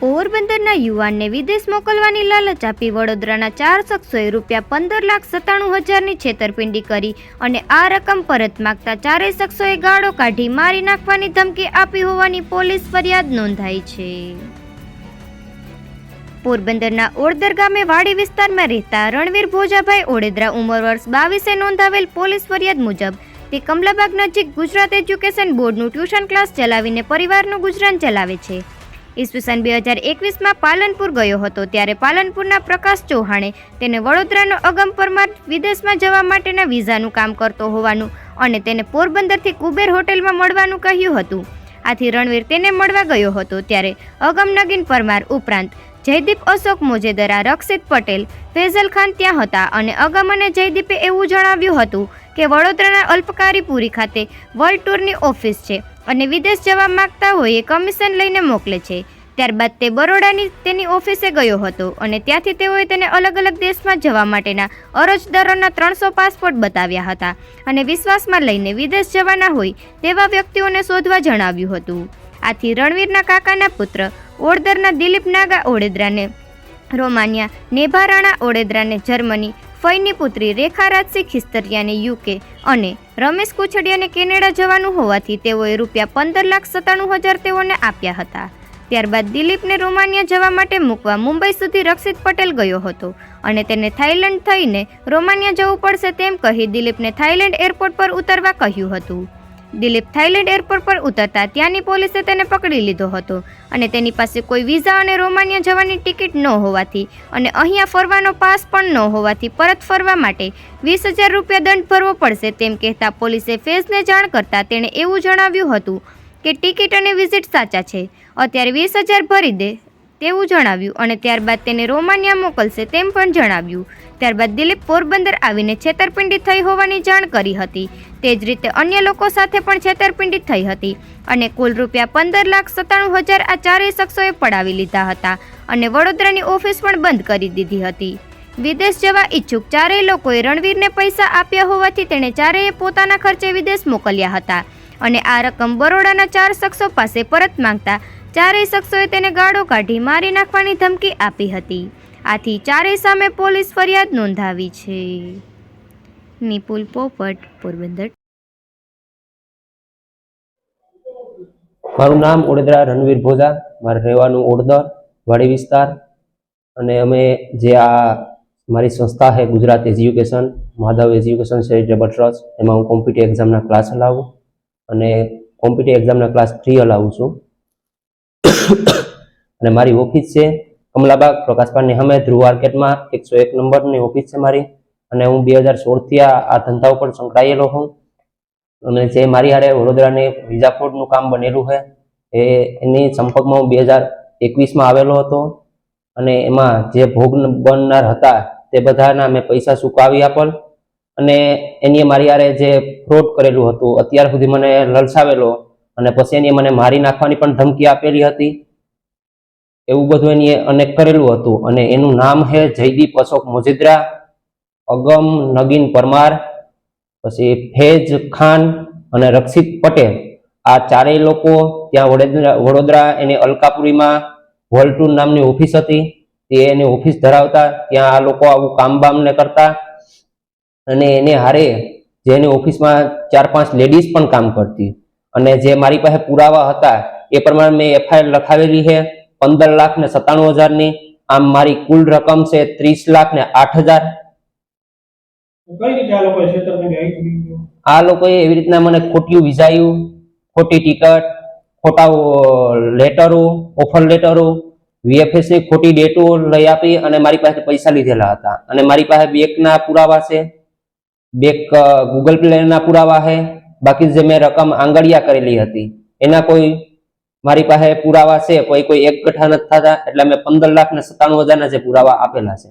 પોરબંદરના યુવાનને વિદેશ મોકલવાની લાલચ આપી વડોદરાના ચાર શખ્સોએ રૂપિયા પંદર લાખ સત્તાણું હજારની છેતરપિંડી કરી અને આ રકમ પરત માગતા ચારેય શખ્સોએ ગાળો કાઢી મારી નાખવાની ધમકી આપી હોવાની પોલીસ ફરિયાદ નોંધાઈ છે. પોરબંદરના ઓળદર ગામે વાડી વિસ્તારમાં રહેતા રણવીર ભોજાભાઈ ઓડેદરા ઉંમર વર્ષ બાવીસે નોંધાવેલ પોલીસ ફરિયાદ મુજબ તે કમલાબાગ નજીક ગુજરાત એજ્યુકેશન બોર્ડનું ટ્યુશન ક્લાસ ચલાવીને પરિવારનું ગુજરાન ચલાવે છે. ઈસવીસન બે હજાર એકવીસમાં પાલનપુર ગયો હતો, ત્યારે પાલનપુરના પ્રકાશ ચૌહાણે તેને વડોદરાનો અગમ પરમાર વિદેશમાં જવા માટેના વિઝાનું કામ કરતો હોવાનું અને તેને પોરબંદરથી કુબેર હોટેલમાં મળવાનું કહ્યું હતું. આથી રણવીર તેને મળવા ગયો હતો, ત્યારે અગમ નગીન પરમાર ઉપરાંત જયદીપ અશોક મોજેદરા, રક્ષિત પટેલ, ફેઝલ ખાન ત્યાં હતા અને અગમ અને જયદીપે એવું જણાવ્યું હતું કે વડોદરાના અલ્પકારીપુરી ખાતે વર્લ્ડ ટૂરની ઓફિસ છે. અને વિદેશ જવા માગતા હોય એ કમિશન લઈને મોકલે છે. ત્યારબાદ તે બરોડાની તેની ઓફિસે ગયો હતો અને ત્યાંથી તેઓએ તેને અલગ અલગ દેશમાં જવા માટેના અરજદારોના ત્રણસો પાસપોર્ટ બતાવ્યા હતા અને વિશ્વાસમાં લઈને વિદેશ જવાના હોય તેવા વ્યક્તિઓને શોધવા જણાવ્યું હતું. આથી રણવીરના કાકાના પુત્ર ઓડદરના દિલીપ નાગા ઓડેદરાને, રોમાનિયા નેભા રાણા ઓડેદરાને, જર્મની ફઈની પુત્રી રેખા રાજસિંહ ખિસ્તરિયાને યુકે અને રમેશ કુછડિયાને કેનેડા જવાનું હોવાથી તેઓએ રૂપિયા પંદર લાખ સત્તાણું હજાર તેઓને આપ્યા હતા. ત્યારબાદ દિલીપને રોમાનિયા જવા માટે મૂકવા મુંબઈ સુધી રક્ષિત પટેલ ગયો હતો અને તેને થાઈલેન્ડ થઈને રોમાનિયા જવું પડશે તેમ કહી દિલીપને થાઈલેન્ડ એરપોર્ટ પર ઉતરવા કહ્યું હતું. દિલીપ થાઇલેન્ડ એરપોર્ટ પર ઉતરતા ત્યાંની પોલીસે તેને પકડી લીધો હતો અને તેની પાસે કોઈ વિઝા અને રોમાનિયા જવાની ટિકિટ ન હોવાથી અને અહીંયા ફરવાનો પાસ પણ ન હોવાથી પરત ફરવા માટે વીસ હજાર રૂપિયા દંડ ભરવો પડશે તેમ કહેતા પોલીસે ફેઝને જાણ કરતા તેણે એવું જણાવ્યું હતું કે ટિકિટ અને વિઝિટ સાચા છે. અત્યારે વીસ હજાર ભરી દે તેવું જણાવ્યું અને ત્યારબાદ તેને રોમાનિયા મોકલશે તેમ પણ જણાવ્યું. ત્યારબાદ દિલીપ પોરબંદર આવીને છેતરપિંડી થઈ હોવાની જાણ કરી હતી. તે જ રીતે અન્ય લોકો સાથે પણ છેતરપિંડી થઈ હતી અને કુલ રૂપિયા પંદર લાખ સત્તાણું હજાર આ ચારેય શખ્સોએ પડાવી લીધા હતા અને વડોદરાની ઓફિસ પણ બંધ કરી દીધી હતી. વિદેશ જવા ઈચ્છુક ચારેય લોકોએ રણવીરને પૈસા આપ્યા હોવાથી તેણે ચારેય પોતાના ખર્ચે વિદેશ મોકલ્યા હતા અને આ રકમ બરોડાના ચાર શખ્સો પાસે પરત માંગતા ચારેય શખ્સોએ તેને ગાળો કાઢી મારી નાખવાની ધમકી આપી હતી. આથી ચારેય સામે પોલીસ ફરિયાદ નોંધાવી છે. નિપુલ પોપટ, પોરબંદર. મારું નામ ઓડેદરા રણવીર ભોજા. મારે રહેવાનું ઓડદર વાડી વિસ્તાર. અને અમે જે આ મારી સંસ્થા છે Gujarat education, Madhav education charitable trust, એમાં હું કોમ્પિટિવ એક્ઝામના ક્લાસ હલાવું અને કોમ્પિટિવ એક્ઝામના ક્લાસ ફ્રી હલાવું છું. અને મારી ઓફિસ છે કમલાબાગ પ્રકાશપાળની સામે, ધ્રુવ માર્કેટમાં. એકસો એક નંબરની ઓફિસ છે મારી. અને હું બે હજાર સોળથી આ ધંધા ઉપર સંકળાયેલો છું અને જે મારી હારે વડોદરાની વિઝા ફોડનું કામ બનેલું છે, એ એની સંપર્કમાં હું બે હજાર એકવીસમાં આવેલો હતો. અને એમાં જે ભોગ બનનાર હતા, તે બધાના મેં પૈસા ચૂકવી આપેલ. અને એની મારી હારે જે ફ્રોડ કરેલું હતું, અત્યાર સુધી મને લલસાવેલો. અને પછી એની મને મારી નાખવાની પણ ધમકી આપેલી હતી. એવું બધું એની અનેક કરેલું હતું. અને એનું નામ છે જયદીપ અશોક મોજીદ્રા. અગમ, નગીન પરમાર, પછી ફેજ ખાન અને રક્ષિત પટેલ. આ ચારેય લોકો ત્યાં વડોદરા વડોદરા એની અલકાપુરીમાં વોલ્ટુન નામની ઓફિસ હતી. તે એની ઓફિસ ધરાવતા, ત્યાં આ લોકો આવું કામ બામને કરતા અને એને હારે જે એની ઓફિસમાં ચાર પાંચ લેડીઝ પણ કામ કરતી. અને જે મારી પાસે પુરાવા હતા, એ પ્રમાણે મેં એફઆઈઆર લખાવેલી છે પંદર લાખ ને સત્તાણું હજારની. આમ મારી કુલ રકમ છે ત્રીસ લાખ ને આઠ હજાર. આ લોકોએ એવી રીતના મને ખોટિયું વિઝાયું, ખોટી ટિકટ, ખોટા લેટરો, ઓફર લેટરો વીએફએસની ખોટી ડેટો લઈ આપી અને મારી પાસે પૈસા લીધેલા હતા અને મારી પાસે બેંકના પુરાવા છે, બેંક ગૂગલ પ્લે ના પુરાવા છે, બાકી જે મેં રકમ આંગળિયા કરેલી હતી, એના કોઈ મારી પાસે પુરાવા છે, કોઈ કોઈ એક ગઠ્ઠા નથી થતા, એટલે મેં પંદર લાખ ને સત્તાણું હજારના જે પુરાવા આપેલા છે.